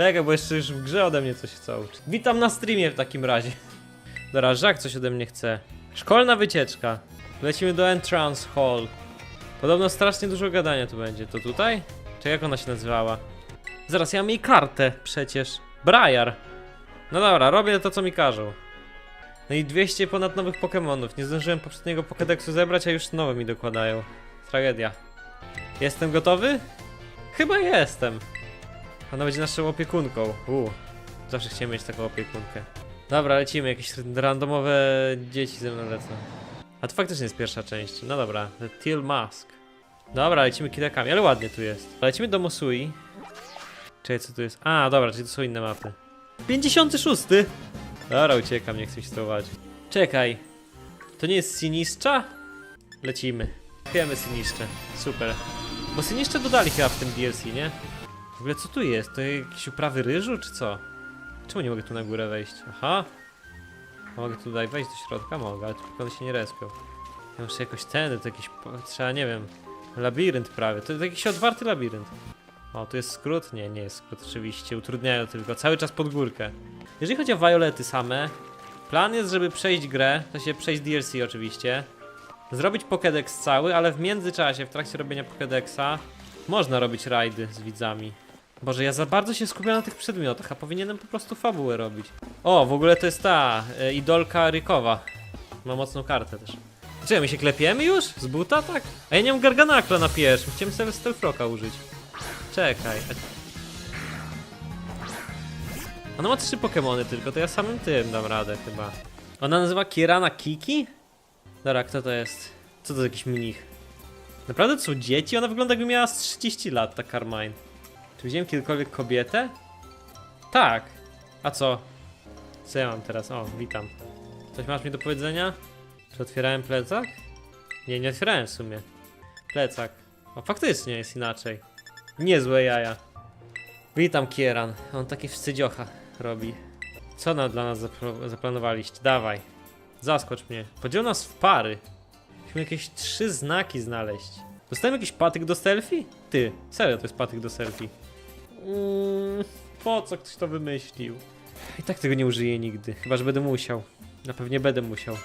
Czekaj, bo jeszcze już w grze ode mnie coś chcą. Witam na streamie w takim razie. Dobra, Żak coś ode mnie chce. Szkolna wycieczka. Lecimy do Entrance Hall. Podobno strasznie dużo gadania tu będzie. To tutaj? Czy jak ona się nazywała? Zaraz, ja mam jej kartę przecież. Briar. No dobra, robię to co mi każą. No i 200 ponad nowych Pokémonów. Nie zdążyłem poprzedniego Pokédexu zebrać, a już nowe mi dokładają. Tragedia. Jestem gotowy? Chyba jestem. Ona będzie naszą opiekunką. U, zawsze chciałem mieć taką opiekunkę. Dobra, lecimy. Jakieś randomowe dzieci ze mną lecą. A to faktycznie jest pierwsza część. No dobra, The Teal Mask. Dobra, lecimy kidakami, ale ładnie tu jest. Lecimy do Mosui. Czekaj, co tu jest? A, dobra, czyli to są inne mapy. 56! Dobra, uciekam, nie chcę się to uważać. Czekaj. To nie jest Sinistra? Lecimy. Wiemy Sinistrze. Super. Bo Sinistrze dodali chyba w tym DLC, nie? W ogóle co tu jest? To jakieś uprawy ryżu, czy co? Czemu nie mogę tu na górę wejść? Aha. Mogę tutaj wejść do środka? Mogę, ale tu one się nie respią. Ja muszę jakoś ten, to jakiś, trzeba, nie wiem, labirynt prawie. To, to jakiś otwarty labirynt. O, tu jest skrót? Nie, nie jest skrót, oczywiście. Utrudniają tylko, cały czas pod górkę. Jeżeli chodzi o Violety same, plan jest, żeby przejść grę, to się przejść DLC oczywiście, zrobić Pokédex cały, ale w międzyczasie, w trakcie robienia Pokédexa, można robić rajdy z widzami. Boże, ja za bardzo się skupiam na tych przedmiotach, a powinienem po prostu fabułę robić. O, w ogóle to jest ta, e, idolka Rykowa. Ma mocną kartę też. Czekaj, my się klepiemy już? Z buta, tak? A ja nie mam Garganakla na pierwszym, chciałem sobie Stealthroka użyć. Czekaj. Ona ma trzy Pokemony tylko, to ja samym tym dam radę chyba. Ona nazywa Kirana Kiki? Dobra, kto to jest? Co to za jakiś mnich? Naprawdę to są dzieci? Ona wygląda jakby miała z 30 lat, ta Carmine. Czy widziałem kiedykolwiek kobietę? Tak. A co? Co ja mam teraz? O, witam. Coś masz mi do powiedzenia? Czy otwierałem plecak? Nie, nie otwierałem w sumie. Plecak. O, faktycznie jest inaczej. Niezłe jaja. Witam Kieran. On taki wstydziocha robi. Co na, dla nas zaplanowaliście? Dawaj. Zaskocz mnie. Podziel nas w pary. Musimy jakieś trzy znaki znaleźć. Dostałem jakiś patyk do selfie? Ty, serio to jest patyk do selfie. Mm, po co ktoś to wymyślił? I tak tego nie użyję nigdy, chyba że będę musiał. Na pewnie będę musiał.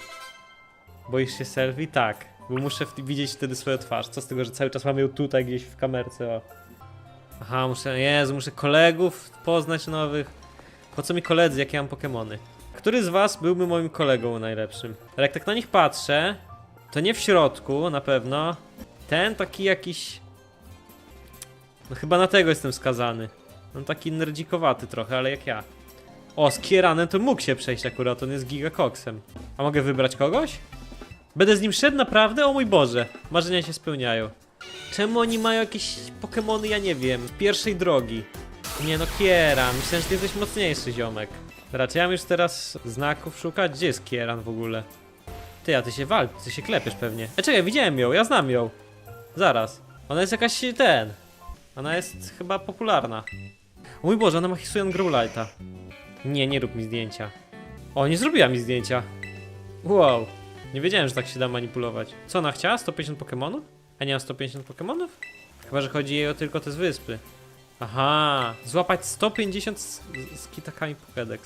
Boisz się selfie? Tak, bo muszę widzieć wtedy swoją twarz. Co z tego, że cały czas mam ją tutaj gdzieś w kamerce, o. Aha, muszę, Jezu, muszę kolegów poznać nowych. Po co mi koledzy, jakie mam Pokemony? Który z was byłby moim kolegą najlepszym? Ale jak tak na nich patrzę, to nie w środku na pewno. Ten taki jakiś... No chyba na tego jestem skazany. On taki nerdzikowaty trochę, ale jak ja. O, z Kieranem to mógł się przejść akurat, on jest gigakoksem. A mogę wybrać kogoś? Będę z nim szedł naprawdę? O mój Boże, marzenia się spełniają. Czemu oni mają jakieś Pokemony, ja nie wiem, z pierwszej drogi? Nie no, Kieran, myślałem, że ty jesteś mocniejszy ziomek. Raczej ja mam już teraz znaków szukać? Gdzie jest Kieran w ogóle? Ty, a ty się wal, ty się klepiesz pewnie. E, czekaj, widziałem ją, ja znam ją. Zaraz. Ona jest jakaś ten. Ona jest chyba popularna. O mój Boże, ona ma Hisuian Growlite'a. Nie, nie rób mi zdjęcia. O, nie zrobiła mi zdjęcia. Wow. Nie wiedziałem, że tak się da manipulować. Co ona chciała? 150 Pokémonów? A nie mam 150 Pokémonów? Chyba, że chodzi jej o tylko te z wyspy. Aha, złapać 150 z, z kitakami Pokédex.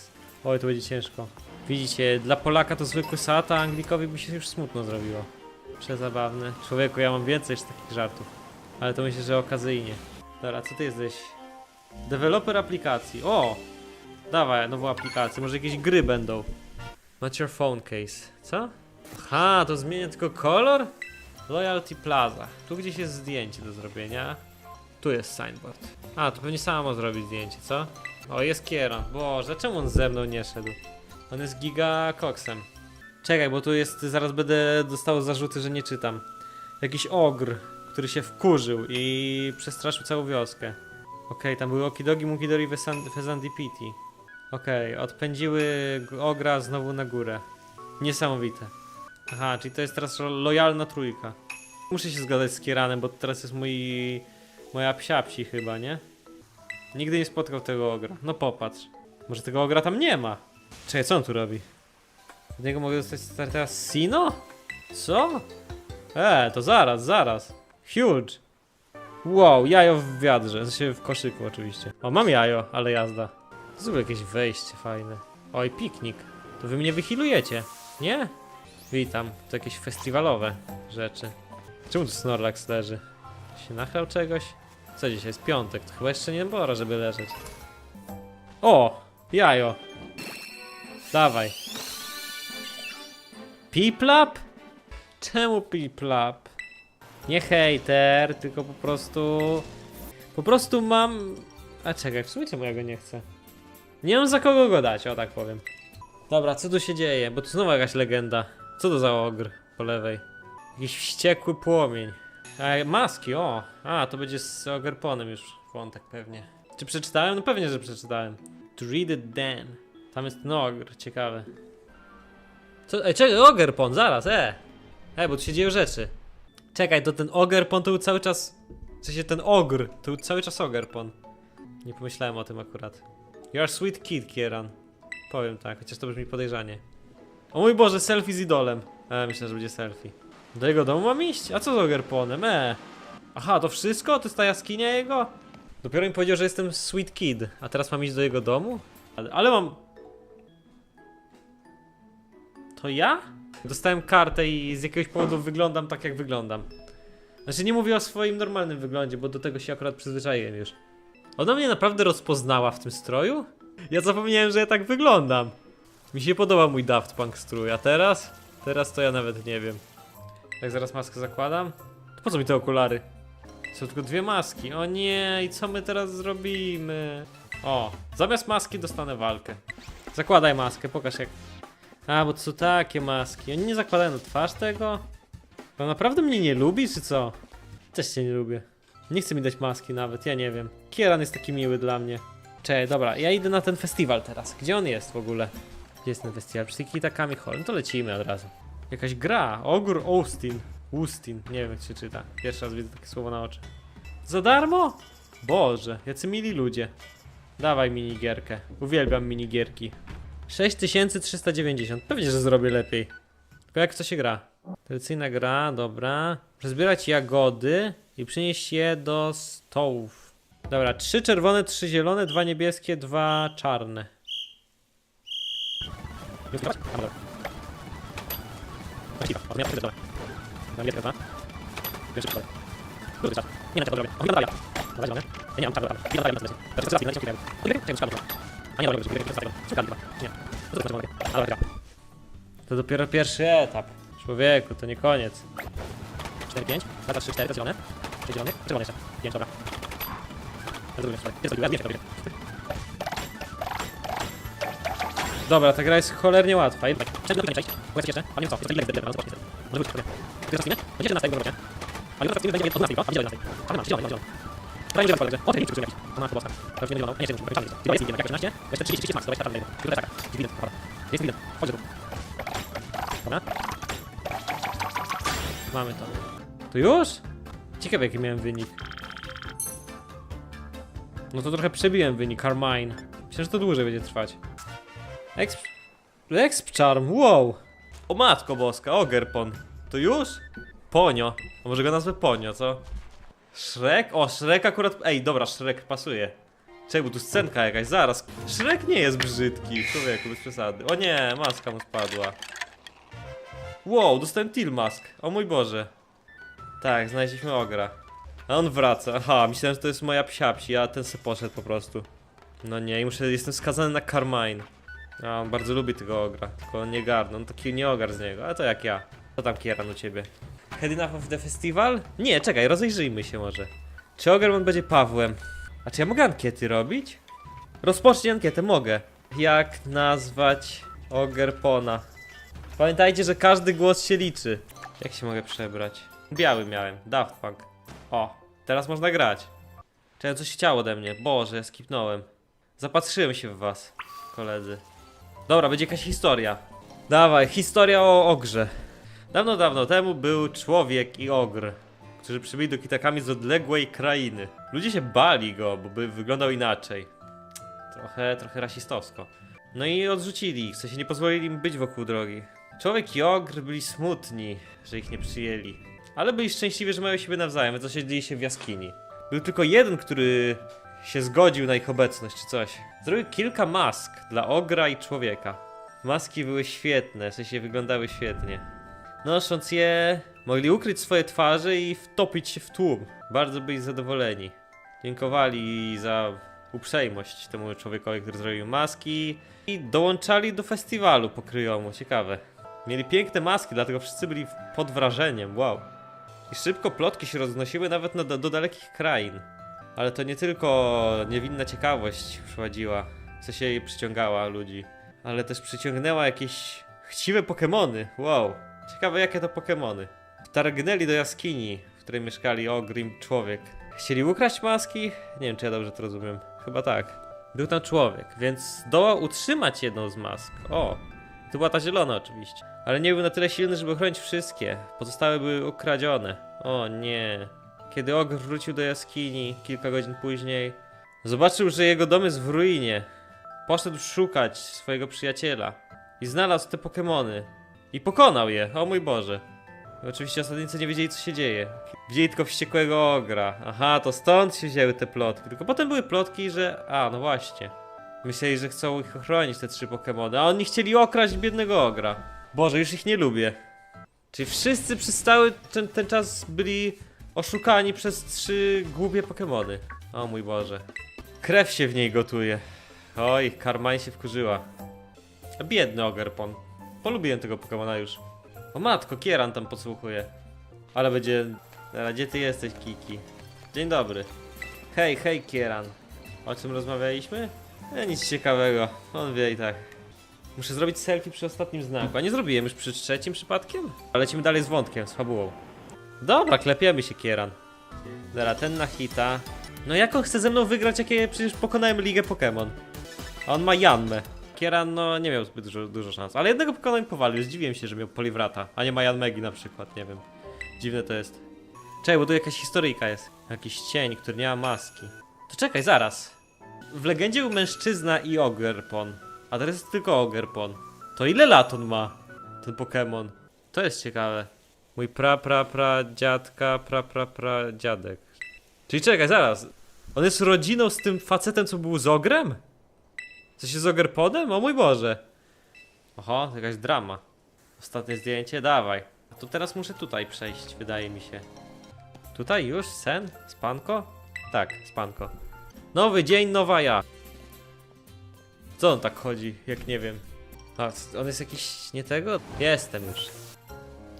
Oj, to będzie ciężko. Widzicie, dla Polaka to zwykły sat, a Anglikowi by się już smutno zrobiło. Przezabawne. Człowieku, ja mam więcej niż takich żartów. Ale to myślę, że okazyjnie. Dobra, co ty jesteś? Deweloper aplikacji. O! Dawaj, nową aplikację. Może jakieś gry będą. Match your phone case. Co? Aha, to zmienia tylko kolor? Loyalty Plaza. Tu gdzieś jest zdjęcie do zrobienia. Tu jest signboard. A, to pewnie samo zrobić zdjęcie, co? O, jest Kieran. Boże, czemu on ze mną nie szedł? On jest giga koksem. Czekaj, bo tu jest, zaraz będę dostał zarzuty, że nie czytam. Jakiś ogr, który się wkurzył i przestraszył całą wioskę. Okej, tam były Okidogi, Mukidori, Fesan- Fezandipiti. Okej, odpędziły ogra znowu na górę. Niesamowite. Aha, czyli to jest teraz lojalna trójka. Muszę się zgadać z Kieranem, bo teraz jest mój... moja psiapsi chyba, nie? Nigdy nie spotkał tego ogra. No popatrz. Może tego ogra tam nie ma. Czekaj, co on tu robi? Od niego mogę dostać teraz Sino? Co? E, to zaraz, zaraz. Huge. Wow, jajo w wiadrze, w sensie w koszyku oczywiście. O, mam jajo, ale jazda. Zrób jakieś wejście fajne. Oj, piknik. To wy mnie wychilujecie, nie? Witam, to jakieś festiwalowe rzeczy. Czemu tu Snorlax leży? Się nachlał czegoś? Co dzisiaj jest piątek, to chyba jeszcze nie pora, żeby leżeć. O! Jajo! Dawaj. Piplap? Czemu piplap? Nie hejter, tylko po prostu... Po prostu mam... A czekaj, w sumie czemu ja go nie chcę? Nie mam za kogo go dać, o tak powiem. Dobra, co tu się dzieje? Bo tu znowu jakaś legenda. Co to za ogr po lewej? Jakiś wściekły płomień. A, maski, o! A, to będzie z Ogerponem już wątek pewnie. Czy przeczytałem? No pewnie, że przeczytałem. It then. Tam jest ten ogr, ciekawy. Co? Ej, czekaj, Ogerpon, zaraz, e! Ej, bo tu się dzieją rzeczy. Czekaj, to ten Ogerpon to był cały czas... W sensie ten ogr, to był cały czas Ogerpon. Nie pomyślałem o tym akurat. You are sweet kid, Kieran. Powiem tak, chociaż to brzmi podejrzanie. O mój Boże, selfie z idolem. E, myślę, że będzie selfie. Do jego domu mam iść? A co z Ogerponem? E. Aha, to wszystko? To jest ta jaskinia jego? Dopiero mi powiedział, że jestem sweet kid. A teraz mam iść do jego domu? Ale, ale mam... To ja? Dostałem kartę i z jakiegoś powodu wyglądam tak, jak wyglądam. Znaczy nie mówię o swoim normalnym wyglądzie, bo do tego się akurat przyzwyczaiłem już. Ona mnie naprawdę rozpoznała w tym stroju? Ja zapomniałem, że ja tak wyglądam. Mi się podoba mój Daft Punk strój, a teraz? Teraz to ja nawet nie wiem. Jak zaraz maskę zakładam? To po co mi te okulary? Są tylko dwie maski. O nie, i co my teraz zrobimy? O, zamiast maski dostanę walkę. Zakładaj maskę, pokaż jak. A, bo są takie maski. Oni nie zakładają na twarz tego? To naprawdę mnie nie lubi, czy co? Też nie lubię. Nie chce mi dać maski nawet, ja nie wiem. Kieran jest taki miły dla mnie. Czekaj, dobra, ja idę na ten festiwal teraz. Gdzie on jest w ogóle? Gdzie jest ten festiwal? Przy Kitakami Hall. No to lecimy od razu. Jakaś gra. Ogór Austin. Austin. Nie wiem jak się czyta. Pierwszy raz widzę takie słowo na oczy. Za darmo? Boże, jacy mili ludzie. Dawaj minigierkę. Uwielbiam minigierki. 6390. Pewnie, że zrobię lepiej. Tylko jak w co się gra? Tradycyjna gra, dobra. Zbierać jagody i przynieść je do stołów. Dobra, trzy czerwone, trzy zielone, dwa niebieskie, dwa czarne. To dopiero pierwszy etap. Człowieku, to nie koniec. 4, 5, lata 3, 4, to zielone. 6 zielonych, czerwone jeszcze. 5, dobra. Ja zrobię, słuchaj. Jest to druga, Dobra, ta gra jest cholernie łatwa. I- Dawaj, 6 do 5, 6. Powiedz jeszcze, a nie co, to ile no. Może być, okej. Ty jest na Będzie 11 robocie. A jutro streamy będzie od 12, a widziałem 11. Ale mam, zielony, mam zielony. Prawie nie wiem, o, ten liczy jakiś. O, matko boska. Teraz nie zieloną, a nie, jeszcze muszę Ty jest jak 18, jeszcze 30, 30 max, jest tam Jutro czeka. Wident, dobra. Jest wident, chodź tu. Dobra. Mamy to. To już? Ciekawe jaki miałem wynik. No to trochę przebiłem wynik, Carmine. Myślę, że to dłużej będzie trwać. Exp... Exp Charm, wow! O matko boska, Ogerpon. To już? Ponio. A może go nazwę Ponio, co? Shrek? O, Shrek akurat... Ej, dobra, Shrek pasuje. Czekaj, bo tu scenka jakaś, zaraz. Shrek nie jest brzydki, człowieku, bez przesady. O nie, maska mu spadła. Wow, dostałem Teal Mask. O mój Boże. Tak, znaleźliśmy ogra. A on wraca. Aha, myślałem, że to jest moja psiapsi, a ten se poszedł po prostu. No nie, muszę, jestem skazany na Carmine. A on bardzo lubi tego ogra, tylko on nie garną, on taki nie ogar z niego, ale to jak ja. Co tam Kieran u ciebie? Head enough of the festival? Nie, czekaj, rozejrzyjmy się może. Czy Ogerman będzie Pawłem? A czy ja mogę ankiety robić? Rozpocznij ankietę, mogę. Jak nazwać Ogerpona? Pamiętajcie, że każdy głos się liczy. Jak się mogę przebrać? Biały miałem, Daft Punk. O, teraz można grać. Czego coś chciało ode mnie? Boże, ja skipnąłem. Zapatrzyłem się w was, koledzy. Dobra, będzie jakaś historia. Dawaj, historia o ogrze. Dawno, dawno temu był człowiek i ogr, którzy przybyli do Kitakami z odległej krainy. Ludzie się bali go, bo by wyglądał inaczej. Trochę, trochę rasistowsko. No i odrzucili ich, w sensie nie pozwolili im być wokół drogi. Człowiek i ogr byli smutni, że ich nie przyjęli. Ale byli szczęśliwi, że mają siebie nawzajem, więc osiedlili się w jaskini. Był tylko jeden, który się zgodził na ich obecność czy coś. Zrobił kilka mask dla ogra i człowieka. Maski były świetne, w sensie wyglądały świetnie. Nosząc je, mogli ukryć swoje twarze i wtopić się w tłum. Bardzo byli zadowoleni. Dziękowali za uprzejmość temu człowiekowi, który zrobił maski i dołączali do festiwalu pokryjomu. Ciekawe. Mieli piękne maski, dlatego wszyscy byli pod wrażeniem. Wow. I szybko plotki się roznosiły nawet na, do, dalekich krain. Ale to nie tylko niewinna ciekawość przychodziła, co się jej przyciągała ludzi, ale też przyciągnęła jakieś chciwe Pokemony. Wow. Ciekawe jakie to Pokemony. Wtargnęli do jaskini, w której mieszkali Ogrim człowiek. Chcieli ukraść maski? Nie wiem czy ja dobrze to rozumiem. Chyba tak. Był tam człowiek, więc zdołał utrzymać jedną z mask. O, to była ta zielona oczywiście. Ale nie był na tyle silny, żeby ochronić wszystkie. Pozostałe były ukradzione. O nie. Kiedy Ogr wrócił do jaskini kilka godzin później, zobaczył, że jego dom jest w ruinie. Poszedł szukać swojego przyjaciela i znalazł te Pokemony. I pokonał je, o mój Boże. Oczywiście osadnicy nie wiedzieli, co się dzieje. Widzieli tylko wściekłego ogra. Aha, to stąd się wzięły te plotki. Tylko potem były plotki, że. A, no właśnie. Myśleli, że chcą ich ochronić, te trzy Pokemony, a oni chcieli okraść biednego ogra. Boże, już ich nie lubię. Czyli wszyscy przez cały ten, ten czas byli oszukani przez trzy głupie Pokemony. O mój Boże. Krew się w niej gotuje. Oj, Karmine się wkurzyła. Biedny Ogerpon. Polubiłem tego Pokemona już. O matko, Kieran tam podsłuchuje. Ale będzie... Dobra, gdzie ty jesteś, Kiki? Dzień dobry. Hej, hej, Kieran. O czym rozmawialiśmy? E, nic ciekawego. On wie i tak. Muszę zrobić selfie przy ostatnim znaku. A nie zrobiłem już przy trzecim przypadkiem? Ale lecimy dalej z wątkiem, z fabułą. Dobra, klepiemy się, Kieran. Dobra, ten na hita. No jak on chce ze mną wygrać, jak ja przecież pokonałem Ligę Pokémon? A on ma Janmę. Kieran, no nie miał zbyt dużo, dużo szans. Ale jednego Pokémon powalił, zdziwiłem się, że miał Poliwrata. A nie ma Janmegi na przykład, nie wiem. Dziwne to jest. Czekaj, bo tu jakaś historyjka jest. Jakiś cień, który nie ma maski. To czekaj, zaraz. W legendzie był mężczyzna i Ogerpon. A teraz jest tylko Ogerpon. To ile lat on ma? Ten Pokémon. To jest ciekawe. Mój pra pra pra dziadka, pra pra pra dziadek. Czyli czekaj, zaraz. On jest rodziną z tym facetem, co był z Ogrem? Co się z Ogerponem? O mój Boże. Oho, jakaś drama. Ostatnie zdjęcie, dawaj. A to teraz muszę tutaj przejść, wydaje mi się. Tutaj już? Sen? Spanko? Tak, spanko. Nowy dzień, nowa ja. Co on tak chodzi, jak nie wiem. A, on jest jakiś nie tego? Jestem już.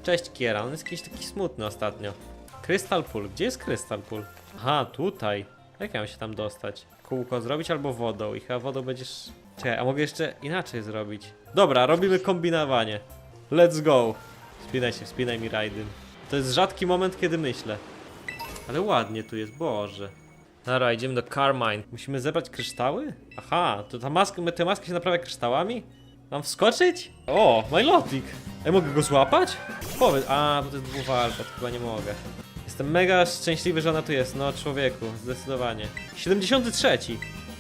Cześć Kiera, on jest jakiś taki smutny ostatnio. Crystal Pool, gdzie jest Crystal Pool? Aha, tutaj. Jak ja mam się tam dostać? Kółko zrobić albo wodą i chyba wodą będziesz... Czekaj, a mogę jeszcze inaczej zrobić. Dobra, robimy kombinowanie. Let's go. Spinaj się, spinaj mi Raiden. To jest rzadki moment, kiedy myślę. Ale ładnie tu jest, Boże. Dobra, idziemy do Carmine. Musimy zebrać kryształy? Aha, to ta maska, te maski się naprawia kryształami? Mam wskoczyć? O, Milotic. Ej, mogę go złapać? Powiedz, a, bo to jest dwuwalka, to chyba nie mogę. Jestem mega szczęśliwy, że ona tu jest, no człowieku, zdecydowanie. 73.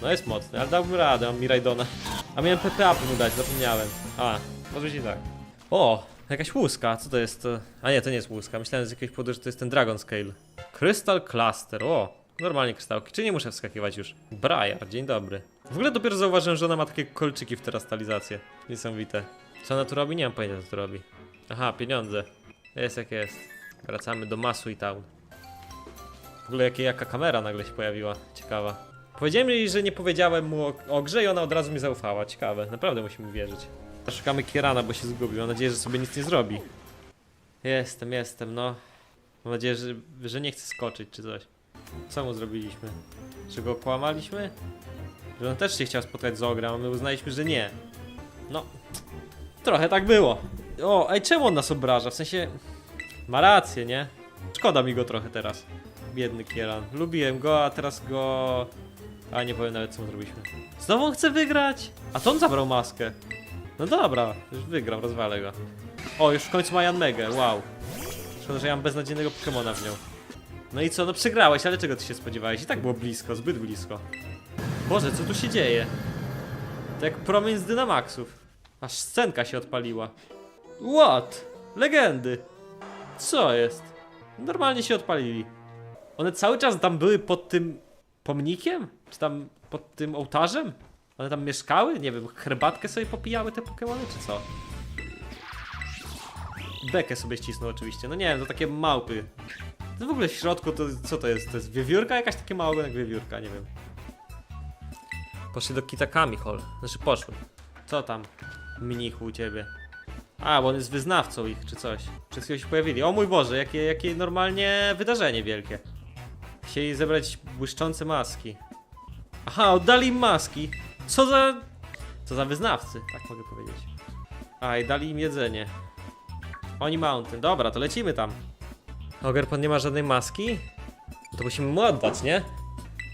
No jest mocny, ale dałbym radę, mam Miraidona. A miałem PP mu dać, zapomniałem. A, może być i tak. O, jakaś łuska, co to jest? A nie, to nie jest łuska, myślałem z jakiegoś powodu, że to jest ten Dragon Scale. Crystal Cluster, o, normalnie krystałki, czy nie muszę wskakiwać już? Briar, dzień dobry. W ogóle dopiero zauważyłem, że ona ma takie kolczyki w teraz stalizację. Niesamowite. Co ona tu robi? Nie mam pojęcia, co tu robi. Aha, pieniądze. Jest jak jest. Wracamy do Masui Town. W ogóle jakie, jaka kamera nagle się pojawiła. Ciekawa. Powiedziałem jej, że nie powiedziałem mu o, o grze i ona od razu mi zaufała. Ciekawe, naprawdę musimy wierzyć. Szukamy Kierana, bo się zgubił. Mam nadzieję, że sobie nic nie zrobi. Jestem, jestem, no. Mam nadzieję, że, że nie chce skoczyć czy coś. Co mu zrobiliśmy? Że go okłamaliśmy? Że on też się chciał spotkać z Ogrem, a my uznaliśmy, że nie. No, trochę tak było. O, ej, czemu on nas obraża? W sensie, ma rację, nie? Szkoda mi go trochę teraz. Biedny Kieran. Lubiłem go, a teraz go... A nie powiem nawet co mu zrobiliśmy. Znowu on chce wygrać? A to on zabrał maskę. No dobra, już wygrał, rozwalę go. O, już w końcu ma Jan Megę, wow. Szkoda, że ja mam beznadziejnego Pokemona w nią. No i co, no przegrałeś, ale czego ty się spodziewałeś? I tak było blisko, zbyt blisko. Boże, co tu się dzieje? To jak promień z Dynamaxów. Aż scenka się odpaliła. What? Legendy. Co jest? Normalnie się odpalili. One cały czas tam były pod tym pomnikiem? Czy tam pod tym ołtarzem? One tam mieszkały? Nie wiem, herbatkę sobie popijały te Pokemony, czy co? Bekę sobie ścisnął oczywiście. No nie wiem, to takie małpy. To w ogóle w środku to co to jest? To jest wiewiórka? Jakaś takie mała jak wiewiórka, nie wiem. Poszli do Kitakami Hall. Znaczy poszły. Co tam? Mnichu u ciebie. A, bo on jest wyznawcą ich, czy coś. Przez chwilę się pojawili. O mój Boże, jakie, jakie normalnie wydarzenie wielkie. Chcieli zebrać błyszczące maski. Aha, oddali im maski. Co za... Co za wyznawcy, tak mogę powiedzieć. A, i dali im jedzenie. Oni Mountain. Dobra, to lecimy tam. Ogerpon nie ma żadnej maski? No To musimy mu oddać, nie?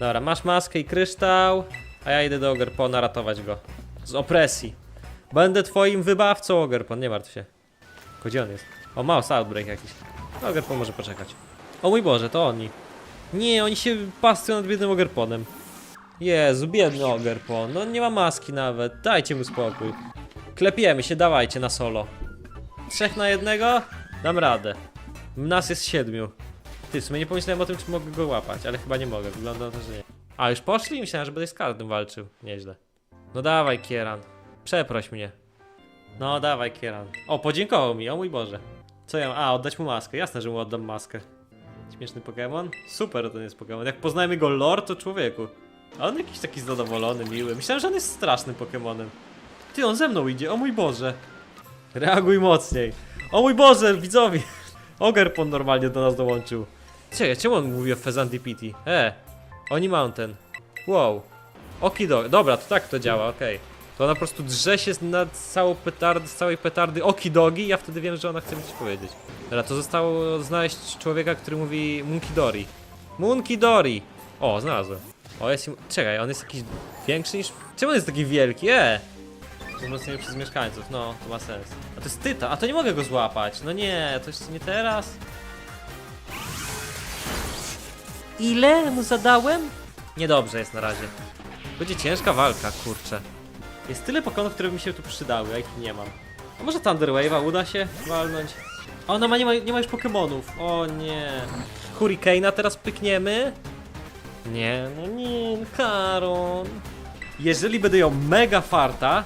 Dobra, masz maskę i kryształ, a ja idę do Ogerpona ratować go. Z opresji. Będę twoim wybawcą, Ogerpon, nie martw się. Gdzie on jest? O, mouse outbreak jakiś. Ogerpon może poczekać. O mój Boże, to oni. Nie, oni się pastują nad biednym Ogerponem. Jezu, biedny Ogerpon, no nie ma maski nawet, dajcie mu spokój. Klepiemy się, dawajcie na solo. Trzech na jednego? Dam radę. Nas jest siedmiu. Ty, w sumie nie pomyślałem o tym, czy mogę go łapać, ale chyba nie mogę, wygląda na to, że nie. A, już poszli? Myślałem, że będę z każdym walczył. Nieźle. No dawaj, Kieran. Przeproś mnie. No dawaj, Kieran. O, podziękował mi, o mój Boże. Co ja mam? A, oddać mu maskę. Jasne, że mu oddam maskę. Śmieszny Pokémon? Super ten jest Pokémon. Jak poznajemy jego lore, to człowieku. A on jakiś taki zadowolony, miły. Myślałem, że on jest strasznym Pokémonem. Ty, on ze mną idzie, o mój Boże. Reaguj mocniej. O mój Boże, widzowie. Ogerpon normalnie do nas dołączył. Czekaj, czemu on mówi o Fezandipiti? E, oni Mountain. Wow. Okido. Dobra, to tak to działa, okej. To ona po prostu drze się całą z całej petardy okidogi ja wtedy wiem, że ona chce mi coś powiedzieć. Dobra, to zostało znaleźć człowieka, który mówi Munkidori. Munkidori! O, znalazłem. O, jest... Czekaj, on jest jakiś większy niż... Czemu on jest taki wielki? E! Wzmocnienie przez mieszkańców, no, to ma sens. A to jest tyta, a to nie mogę go złapać. No nie, to jeszcze nie teraz. Ile mu zadałem? Niedobrze jest na razie. Będzie ciężka walka, kurczę. Jest tyle pokonów, które by mi się tu przydały, a ich nie mam. A może Thunder Wave'a uda się walnąć? A ona ma, nie, ma, nie ma już Pokemonów. O nie. Hurricane'a teraz pykniemy? Nie, no nie, Karon. Jeżeli będę ją mega farta,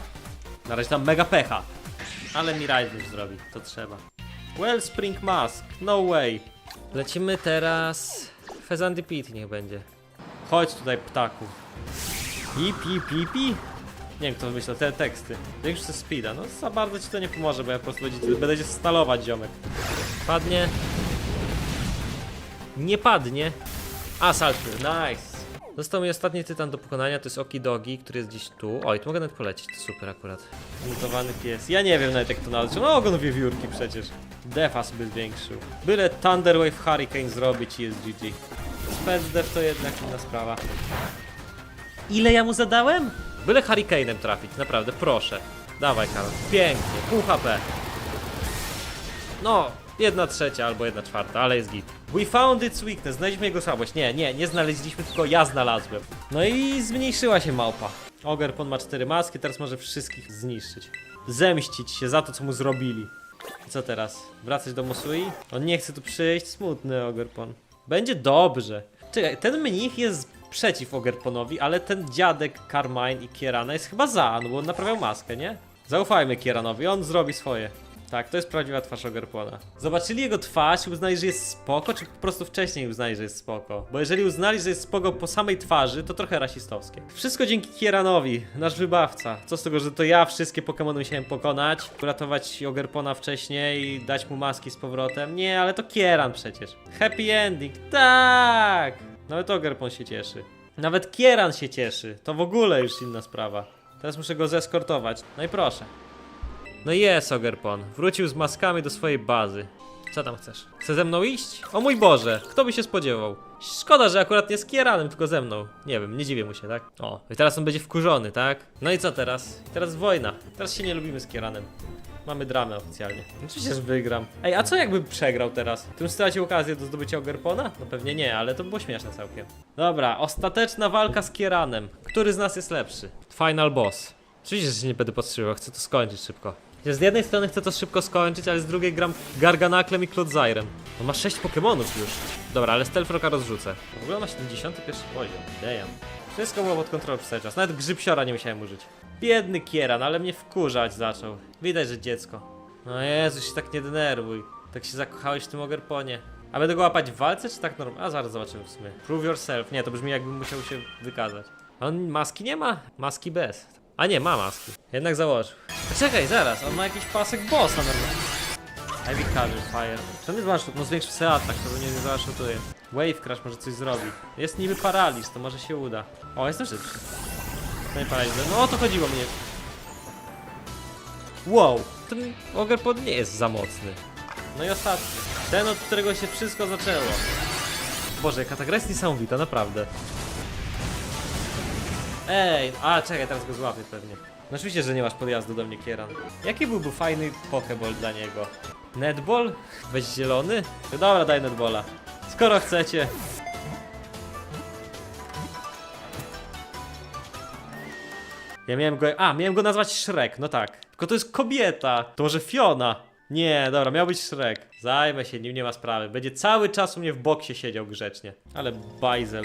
na razie tam mega pecha. Ale mi już zrobi, to trzeba. Wellspring Mask, no way. Lecimy teraz... Fezandipiti niech będzie. Chodź tutaj, ptaku. Pi, pi, pi, pi. Nie wiem, kto wymyślał te teksty. Większość speeda. No za bardzo ci to nie pomoże, bo ja po prostu będzie, będę cię stalować, ziomek. Padnie. Nie padnie. A, Saltpur, nice. Został mi ostatni tytan do pokonania, to jest Okidogi, który jest gdzieś tu. Oj, tu mogę nawet polecieć, to super akurat. Mutowany pies. Ja nie wiem nawet jak to nazwać. No ogon wiewiórki przecież. Defas by zwiększył. Byle Thunder Wave Hurricane zrobić i jest GG. Spec Def to jednak inna sprawa. Ile ja mu zadałem? Byle Hurricane'em trafić, naprawdę, proszę. Dawaj, Karol. Pięknie, pół HP. No, jedna trzecia albo jedna czwarta, ale jest git. We found its weakness, znaleźliśmy jego słabość. Nie, nie, nie znaleźliśmy, tylko ja znalazłem. No i zmniejszyła się małpa. Ogerpon ma cztery maski, teraz może wszystkich zniszczyć. Zemścić się za to, co mu zrobili. Co teraz? Wracać do Mosui? On nie chce tu przyjść, smutny Ogerpon. Będzie dobrze. Czekaj, ten mnich jest przeciw Ogerponowi, ale ten dziadek Carmine i Kierana jest chyba za, no bo on naprawiał maskę, nie? Zaufajmy Kieranowi, on zrobi swoje. Tak, to jest prawdziwa twarz Ogerpona. Zobaczyli jego twarz i uznali, że jest spoko, czy po prostu wcześniej uznali, że jest spoko? Bo jeżeli uznali, że jest spoko po samej twarzy, to trochę rasistowskie. Wszystko dzięki Kieranowi, nasz wybawca. Co z tego, że to ja wszystkie Pokémony musiałem pokonać, uratować Ogerpona wcześniej, dać mu maski z powrotem. Nie, ale to Kieran przecież. Happy ending, tak! Nawet Ogerpon się cieszy. Nawet Kieran się cieszy. To w ogóle już inna sprawa. Teraz muszę go zeskortować. No i proszę. No jest Ogerpon. Wrócił z maskami do swojej bazy. Co tam chcesz? Chce ze mną iść? O mój Boże, kto by się spodziewał? Szkoda, że akurat nie z Kieranem, tylko ze mną. Nie wiem, nie dziwię mu się, tak? O, i teraz on będzie wkurzony, tak? No i co teraz? Teraz wojna. Teraz się nie lubimy z Kieranem. Mamy dramę oficjalnie. Oczywiście, że wygram. Ej, a co jakby przegrał teraz? Tym stracił okazję do zdobycia Ogerpona? No pewnie nie, ale to było śmieszne całkiem. Dobra, ostateczna walka z Kieranem. Który z nas jest lepszy? Final boss. Oczywiście, że się nie będę podtrzymywał, chcę to skończyć szybko. Że z jednej strony chcę to szybko skończyć, ale z drugiej gram Garganaklem i Clodzirem. On ma 6 Pokémonów już. Dobra, ale Stealth rozrzucę. W ogóle ma 71 poziom. Damn. Wszystko było pod kontrolą przez cały czas. Nawet grzybsiora nie musiałem użyć. Biedny Kieran, ale mnie wkurzać zaczął. Widać, że dziecko. No Jezu, się tak nie denerwuj. Tak się zakochałeś w tym Ogerponie. A będę go łapać w walce, czy tak normalnie? A zaraz zobaczymy w sumie. Prove yourself. Nie, to brzmi jakbym musiał się wykazać. On maski nie ma? Maski bez. A nie, ma maski. Jednak założył. Czekaj, zaraz, on ma jakiś pasek bossa normalnie. Heavy Cover Fire. Czy jest masz, no zwiększył sobie atak, to nie, nie zaszutuje. Wave Crash może coś zrobi. Jest niby paraliż, to może się uda. O, jestem szybszy. No o to chodziło mnie. Wow, ten Ogerpod nie jest za mocny. No i ostatni. Ten, od którego się wszystko zaczęło. Boże, jaka ta gra jest niesamowita, naprawdę. Ej, a czekaj, teraz go złapię pewnie. No oczywiście, że nie masz podjazdu do mnie, Kieran. Jaki byłby fajny pokeball dla niego? Netball? Weź zielony? No dobra, daj netballa. Skoro chcecie. Ja miałem go. A, miałem go nazwać Shrek, no tak. Tylko to jest kobieta. To może Fiona. Nie, dobra, miał być Shrek. Zajmę się nim, nie ma sprawy. Będzie cały czas u mnie w boksie siedział grzecznie. Ale bajzel.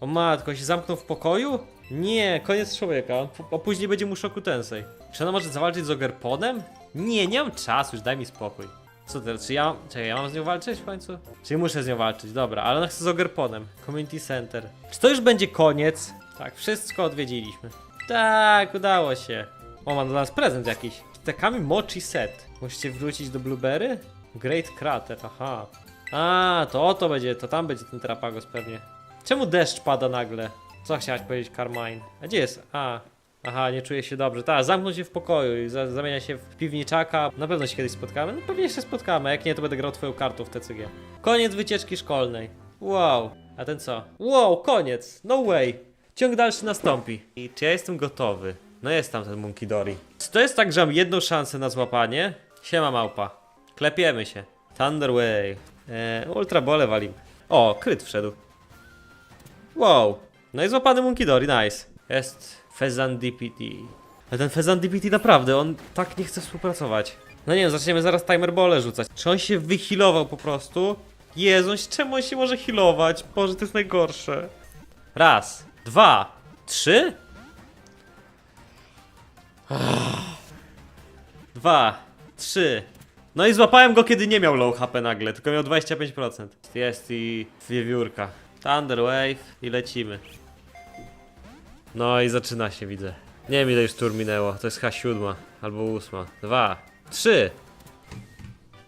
O matko, się zamknął w pokoju? Nie, koniec człowieka. A później będzie mu szoku Tensei. Czy ona może zawalczyć z Ogerponem? Nie, nie mam czasu, już daj mi spokój. Co teraz, czy ja, czekaj, ja mam z nią walczyć w końcu? Czy muszę z nią walczyć, dobra, ale ona chce z Ogerponem. Community Center. Czy to już będzie koniec? Tak, wszystko odwiedziliśmy. Tak, udało się. O, mam dla nas prezent jakiś. Takami Mochi Set. Musicie wrócić do Blueberry? Great Crater, aha. A, to o to będzie, to tam będzie ten Terapagos pewnie. Czemu deszcz pada nagle? Co chciałaś powiedzieć, Carmine? A gdzie jest? A, aha, nie czuję się dobrze. Tak, zamknął się w pokoju i za, zamienia się w piwniczaka. Na pewno się kiedyś spotkamy. No pewnie się spotkamy, jak nie, to będę grał twoją kartą w TCG. Koniec wycieczki szkolnej. Wow. A ten co? Wow, koniec. No way. Ciąg dalszy nastąpi. I czy ja jestem gotowy? No jest tam ten Monkey Dory. Czy to jest tak, że mam jedną szansę na złapanie? Siema małpa. Klepiemy się. Thunder Wave. Eee, Ultra Bole walim. O, kryt wszedł. Wow. No i złapany Monkey Dory, nice. Jest Fezandipity. Ale ten Fezandipity naprawdę, on tak nie chce współpracować. No nie wiem, zaczniemy zaraz timer bole rzucać. Czy on się wyhealował po prostu? Jezu, czemu on się może healować? Boże, to jest najgorsze. Raz, dwa, trzy? Dwa, trzy. No i złapałem go, kiedy nie miał low HP nagle, tylko miał 25%. Jest i wiewiórka. Thunder Wave i lecimy. No i zaczyna się, widzę. Nie wiem ile już tur minęło, to jest chyba siódma albo ósma. Dwa, trzy.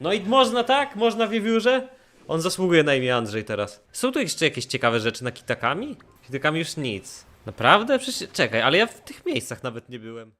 No i można tak? Można wiewiórze? On zasługuje na imię Andrzej teraz. Są tu jeszcze jakieś ciekawe rzeczy na kitakami? Kitakami już nic. Naprawdę? Przecież, czekaj, ale ja w tych miejscach nawet nie byłem.